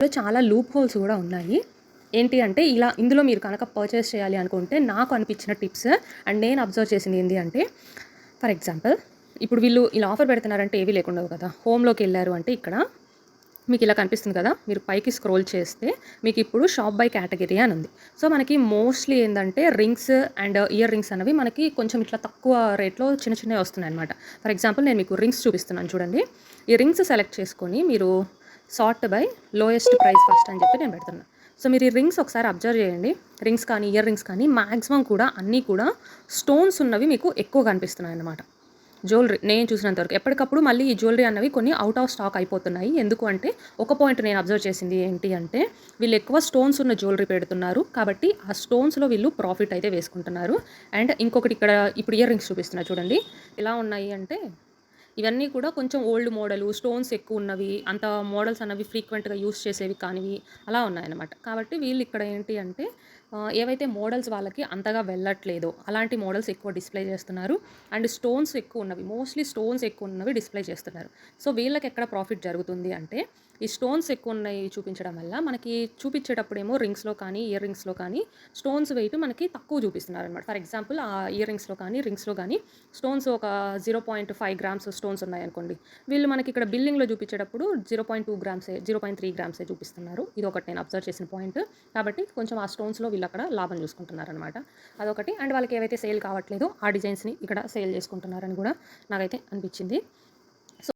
ఇందులో చాలా loop holes కూడా ఉన్నాయి. ఏంటి అంటే ఇలా ఇందులో మీరు కనుక పర్చేస్ చేయాలి అనుకుంటే నాకు అనిపించిన టిప్స్ అండ్ నేను అబ్జర్వ్ చేసింది ఏంటి అంటే ఫర్ ఎగ్జాంపుల్ ఇప్పుడు వీళ్ళు ఇలా ఆఫర్ పెడుతున్నారంటే ఏవి లేకుండా కదా. హోమ్లోకి వెళ్ళారు అంటే ఇక్కడ మీకు ఇలా కనిపిస్తుంది కదా మీరు పైకి స్క్రోల్ చేస్తే మీకు ఇప్పుడు షాప్ బై కేటగిరీ అని ఉంది. సో మనకి మోస్ట్లీ ఏంటంటే రింగ్స్ అండ్ ఇయర్ రింగ్స్ అనేవి మనకి కొంచెం ఇట్లా తక్కువ రేట్లో చిన్న చిన్నవి వస్తున్నాయి అనమాట ఫర్ ఎగ్జాంపుల్ నేను మీకు రింగ్స్ చూపిస్తున్నాను చూడండి. ఈ రింగ్స్ సెలెక్ట్ చేసుకొని మీరు sort by lowest price first అని చెప్పి నేను పెడుతున్నాను సో మీరు ఈ రింగ్స్ ఒకసారి అబ్జర్వ్ చేయండి. రింగ్స్ కానీ ఇయర్ రింగ్స్ కానీ మ్యాక్సిమం కూడా అన్నీ కూడా స్టోన్స్ ఉన్నవి మీకు ఎక్కువ కనిపిస్తున్నాయి అన్నమాట. జ్యువెలరీ నేను చూసినంతవరకు ఎప్పటికప్పుడు మళ్ళీ ఈ జ్యువెలరీ అన్నవి కొన్ని అవుట్ ఆఫ్ స్టాక్ అయిపోతున్నాయి. ఎందుకు అంటే ఒక పాయింట్ నేను అబ్జర్వ్ చేసింది ఏంటి అంటే వీళ్ళు ఎక్కువ స్టోన్స్ ఉన్న జ్యువెలరీ పెడుతున్నారు కాబట్టి ఆ స్టోన్స్లో వీళ్ళు ప్రాఫిట్ అయితే వేసుకుంటున్నారు. అండ్ ఇంకొకటి ఇక్కడ ఇప్పుడు ఇయర్ రింగ్స్ చూపిస్తున్నా చూడండి. ఎలా ఉన్నాయి అంటే ఇవన్నీ కూడా కొంచెం ఓల్డ్ మోడలు స్టోన్స్ ఎక్కువ ఉన్నవి అంత మోడల్స్ అన్నవి ఫ్రీక్వెంట్గా యూస్ చేసేవి కానివి అలా ఉన్నాయన్నమాట. కాబట్టి వీళ్ళు ఇక్కడ ఏంటి అంటే ఏవైతే మోడల్స్ వాళ్ళకి అంతగా వెళ్ళట్లేదో అలాంటి మోడల్స్ ఎక్కువ డిస్ప్లే చేస్తున్నారు. అండ్ స్టోన్స్ ఎక్కువ ఉన్నవి మోస్ట్లీ స్టోన్స్ ఎక్కువ ఉన్నవి డిస్ప్లే చేస్తున్నారు. సో వీళ్ళకి ఎక్కడ ప్రాఫిట్ జరుగుతుంది అంటే ఈ స్టోన్స్ ఎక్కువ ఉన్నాయి చూపించడం వల్ల మనకి చూపించేటప్పుడు ఏమో రింగ్స్లో కానీ ఇయర్ రింగ్స్లో కానీ స్టోన్స్ వెయిట్ మనకి తక్కువ చూపిస్తున్నారు అనమాట ఫర్ ఎగ్జాంపుల్ ఆ ఇయర్ రింగ్స్లో కానీ రింగ్స్లో కానీ స్టోన్స్ ఒక zero point five grams stones ఉన్నాయనుకోండి వీళ్ళు మనకి ఇక్కడ బిల్లింగ్లో చూపించేటప్పుడు జీరో పాయింట్ టూ గ్రామ్సే జీరో పాయింట్ త్రీ గ్రామ్సే చూపిస్తున్నారు. ఇది ఒకటి నేను అబ్జర్వ్ చేసిన పాయింట్. కాబట్టి కొంచెం ఆ స్టోన్స్లో వీళ్ళు అక్కడ లాభం చూసుకుంటున్నారు అనమాట అదొకటి. అండ్ వాళ్ళకి ఏవైతే సేల్ కావట్లేదో ఆ డిజైన్స్ని ఇక్కడ సేల్ చేసుకుంటున్నారని కూడా నాకైతే అనిపించింది.